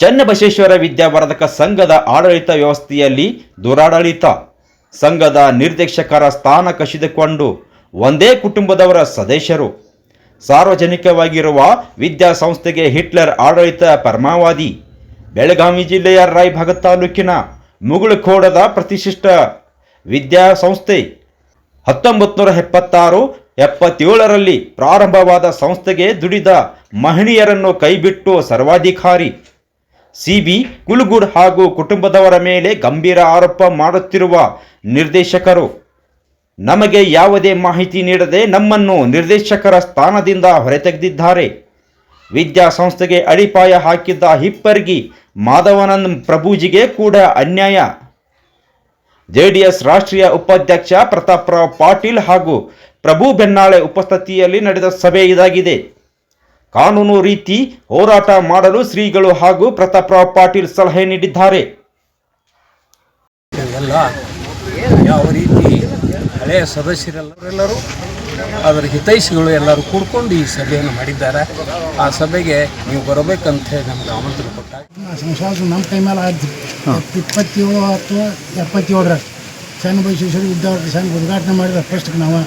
ಚನ್ನಬಸವೇಶ್ವರ ವಿದ್ಯಾವರ್ಧಕ ಸಂಘದ ಆಡಳಿತ ವ್ಯವಸ್ಥೆಯಲ್ಲಿ ದುರಾಡಳಿತ. ಸಂಘದ ನಿರ್ದೇಶಕರ ಸ್ಥಾನ ಕಸಿದುಕೊಂಡು ಒಂದೇ ಕುಟುಂಬದವರ ಸದಸ್ಯರು. ಸಾರ್ವಜನಿಕವಾಗಿರುವ ವಿದ್ಯಾಸಂಸ್ಥೆಗೆ ಹಿಟ್ಲರ್ ಆಡಳಿತ ಪರಮಾವಧಿ. ಬೆಳಗಾವಿ ಜಿಲ್ಲೆಯ ರಾಯಭಾಗ ತಾಲೂಕಿನ ಮುಗುಳುಖೋಡದ ಪ್ರತಿಷ್ಠಿತ ವಿದ್ಯಾಸಂಸ್ಥೆ. ಹತ್ತೊಂಬತ್ತು ನೂರ ಎಪ್ಪತ್ತಾರು, ಎಪ್ಪತ್ತೇಳರಲ್ಲಿ ಪ್ರಾರಂಭವಾದ ಸಂಸ್ಥೆಗೆ ದುಡಿದ ಮಹಿಳೆಯರನ್ನು ಕೈಬಿಟ್ಟು ಸರ್ವಾಧಿಕಾರಿ. ಸಿಬಿ ಕುಲುಗುಡ್ ಹಾಗೂ ಕುಟುಂಬದವರ ಮೇಲೆ ಗಂಭೀರ ಆರೋಪ ಮಾಡುತ್ತಿರುವ ನಿರ್ದೇಶಕರು, ನಮಗೆ ಯಾವುದೇ ಮಾಹಿತಿ ನೀಡದೆ ನಮ್ಮನ್ನು ನಿರ್ದೇಶಕರ ಸ್ಥಾನದಿಂದ ಹೊರತೆಗೆದಿದ್ದಾರೆ. ವಿದ್ಯಾಸಂಸ್ಥೆಗೆ ಅಡಿಪಾಯ ಹಾಕಿದ್ದ ಹಿಪ್ಪರ್ಗಿ ಮಾಧವನಂದ್ ಪ್ರಭುಜಿಗೆ ಕೂಡ ಅನ್ಯಾಯ. ಜೆಡಿಎಸ್ ರಾಷ್ಟ್ರೀಯ ಉಪಾಧ್ಯಕ್ಷ ಪ್ರತಾಪ್ರಾವ್ ಪಾಟೀಲ್ ಹಾಗೂ ಪ್ರಭು ಬೆನ್ನಾಳೆ ಉಪಸ್ಥಿತಿಯಲ್ಲಿ ನಡೆದ ಸಭೆ ಇದಾಗಿದೆ. ಕಾನೂನು ರೀತಿ ಹೋರಾಟ ಮಾಡಲು ಶ್ರೀಗಳು ಹಾಗೂ ಪ್ರತಾಪ್ರಾವ್ ಪಾಟೀಲ್ ಸಲಹೆ ನೀಡಿದ್ದಾರೆ. ಯಾವ ರೀತಿ ಹಳೆಯ ಸದಸ್ಯರೆಲ್ಲರೆಲ್ಲರೂ ಅದರ ಹಿತೈಷಿಗಳು ಎಲ್ಲರೂ ಕೂಡ್ಕೊಂಡು ಈ ಸಭೆಯನ್ನು ಮಾಡಿದ್ದಾರೆ. ಆ ಸಭೆಗೆ ನೀವು ಬರಬೇಕಂತ ಹೇಳಿ ನಮ್ಗೆ ಆಮಂತ್ರಣ ಕೊಟ್ಟಾಗ ನಮ್ಮ ಕೈ ಮೇಲೆ ಆಯ್ತು. ಇಪ್ಪತ್ತೇಳು ಅಥವಾ ಎಪ್ಪತ್ತೇಳರ ಸಣ್ಣ ಬೈಶೇಶ್ವರಿ ವಿದ್ಯಾರ್ಥಿ ಸಣ್ಣ ಉದ್ಘಾಟನೆ ಮಾಡಿದ ಫಸ್ಟ್ಗೆ ನಾವು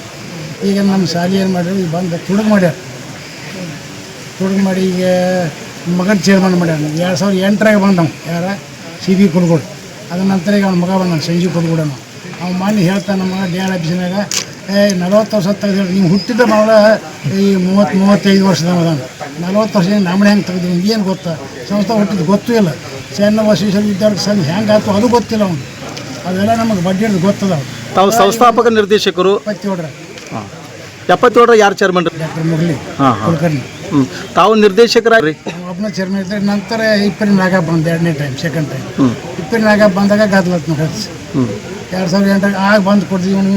ಈಗ ನಮ್ಮ ಶಾಲೆ ಏನು ಮಾಡ್ಯಾರ ಈಗ ಬಂದು ತುಡುಗು ಮಾಡ್ಯಾರ. ತುಡುಗು ಮಾಡಿ ಈಗ ಮಗನ ಚೇರ್ಮನ್ ಮಾಡ್ಯಾನ. ಎರಡು ಸಾವಿರದ ಎಂಟರಾಗ ಬಂದವ. ಯಾರ? C B Kulgod. ಅದ ನಂತರ ಈಗ ಅವ್ನ ಮಗ ಬಂದ ಸಂಜೀವ್ ಕುಲ್ಗೋಡನು ಅವ್ನು ಮಾಡಿ ಹೇಳ್ತಾನೆ ನಮ್ಮ ಮಗ ಡಿ ಆರ್ ಆಫೀಸಿನಾಗ ಏ ನಲವತ್ತು ವರ್ಷ ತೆಗೆದು ನೀವು ಹುಟ್ಟಿದ ಮಗಳ ಈ ಮೂವತ್ತು ಮೂವತ್ತೈದು ವರ್ಷದ ಅದಾನ. ನಲವತ್ತು ವರ್ಷ ನಮ್ಮನೆ ಹೆಂಗೆ ತೆಗೆದು ಏನು ಗೊತ್ತಾ? ಸಂಸ್ಥೆ ಹುಟ್ಟಿದ್ದು ಗೊತ್ತೂ ಇಲ್ಲ. ಸಣ್ಣ ವಸೀಶ್ವರ ವಿದ್ಯಾರ್ಥಿ ಸಂಘ ಹೆಂಗೆ ಆಯ್ತು ಅದು ಗೊತ್ತಿಲ್ಲ ಅವನು ಅದೆಲ್ಲ ನಮಗೆ ಬಡ್ಡಿ ಹಿಡಿದು ಗೊತ್ತದ ಅವ್ನು ತಾವು ಸಂಸ್ಥಾಪಕ ನಿರ್ದೇಶಕರು? ಎಪ್ಪತ್ತೇಳರ. ಎಪ್ಪತ್ತೇಳರ ಯಾರು ಚೇರ್ಮನ್ ಡಾಕ್ಟರ್ ಮುರಳಿ ಕುಲಕರ್ಣಿ. ಹ್ಞೂ ತಾವು ನಿರ್ದೇಶಕರಾಗಿ ಒಬ್ಬನ ಚೇರ್ಮನ್ ಇದ್ದರೆ ನಂತರ ಇಪ್ಪರಿ ನಾಗ ಬಂದ ಎರಡನೇ ಟೈಮ್ ಸೆಕೆಂಡ್ ಟೈಮ್ ಇಪ್ಪರಿ ನಾಗ ಬಂದಾಗ ಗದ್ಲತ್ನ ಹ್ಞೂ ಎರಡು ಸಾವಿರದ ಎಂಟಾಗ ಆಗ ಬಂದು ಕೊಡ್ತೀವಿ ಇವನು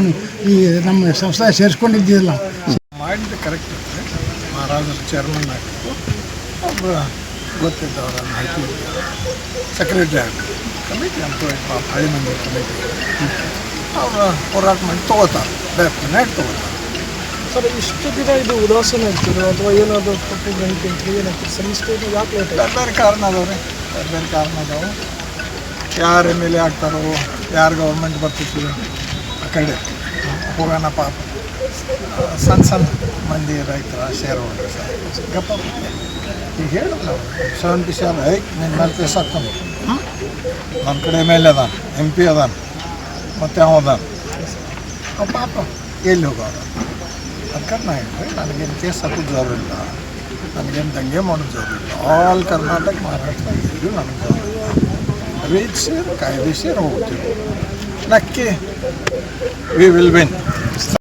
ಈ ನಮ್ಮ ಸಂಸ್ಥೆ ಸೇರಿಸ್ಕೊಂಡಿದ್ದಿಲ್ಲ. ಮಾಡಿದ್ದು ಕರೆಕ್ಟ್ ಮಹಾರಾಜರು ಚೇರ್ಮನ್ ಆಗಿತ್ತು ಒಬ್ಬರು ಗೊತ್ತಿದ್ದವರನ್ನು ಹಾಕಿ ಸೆಕ್ರೆಟರಿ ಆಗ್ಬೇಕು ಕಮಿಟಿ ಅಂತ ಹಳೆ ಮಂದಿ ಕಮಿಟಿ. ಅವರು ಹೋರಾಟ ಮಾಡಿ ತೊಗೋತಾರೆ. ಡೆಫಿನೆಟ್ ತೊಗೋತಾರೆ. ಸರ್ ಇಷ್ಟು ದಿನ ಇದು ಉದಾಸೀನ ಆಗ್ತಿದೆ ಅಥವಾ ಏನಾದರೂ ತಪ್ಪು ಗ್ರಹಿಕೆ ಅಂತ ಏನಾಗ್ತದೆ ದಿನ ಯಾಕೆ ಲೇಟ್ ಬೇರೆ ಬೇರೆ ಕಾರಣ ಅದಾವೆ ಬೇರೆ ಬೇರೆ ಕಾರಣ ಅದಾವೆ ಯಾರು ಎಂ ಎಲ್ ಎ ಆಗ್ತಾರೋ, ಯಾರು ಗೌರ್ಮೆಂಟ್ ಬರ್ತಿತ್ತು ಆ ಕಡೆ. ಹೋಗೋಣ ಪಾಪ. ಸಣ್ಣ ಸಣ್ಣ ಮಂದಿ ರೈತರ ಶೇರ್ ಹೋಗ್ರಿ ಸರ್ ಗಪ್ಪ. ಈಗ ಹೇಳಿದ್ರು ನಾವು. ಸೆವೆಂಟಿ ಸೆವೆನ್ ಐ ನಿನ್ನ ಮೇಲೆ ಕೇಸ್ ಹಾಕ್ತಾನೆ ನನ್ನ ಕಡೆ ಎಂ ಎಲ್ ಎ ಅದಾನ ಎಂ ಪಿ ಅದಾನ, ಮತ್ತು ಅವ ಅದಾನ. ಪಾಪ, ಎಲ್ಲಿ ಹೋಗೋರು ಅದಕ್ಕೆ ನಾ ಹೇಳ್ರಿ ನನಗೇನು ಕೇಸ್ ಹಾಕೋದು ಜವಾಬ್ ಇಲ್ಲ ನನಗೇನು ದಂಗೆ ಮಾಡೋದು ಜವಾಬ್ ಇಲ್ಲ ಆಲ್ ಕರ್ನಾಟಕ ಮಹಾರಾಷ್ಟ್ರ ಇದು ನನಗೆ ಜವಾಬ್ ಇಲ್ಲ ರೀತಿಸಿ ಕಾಯ್ದೆಸಿ ಹೋಗ್ತೀವಿ ನಕ್ಕಿ ವಿ ವಿಲ್ ವಿನ್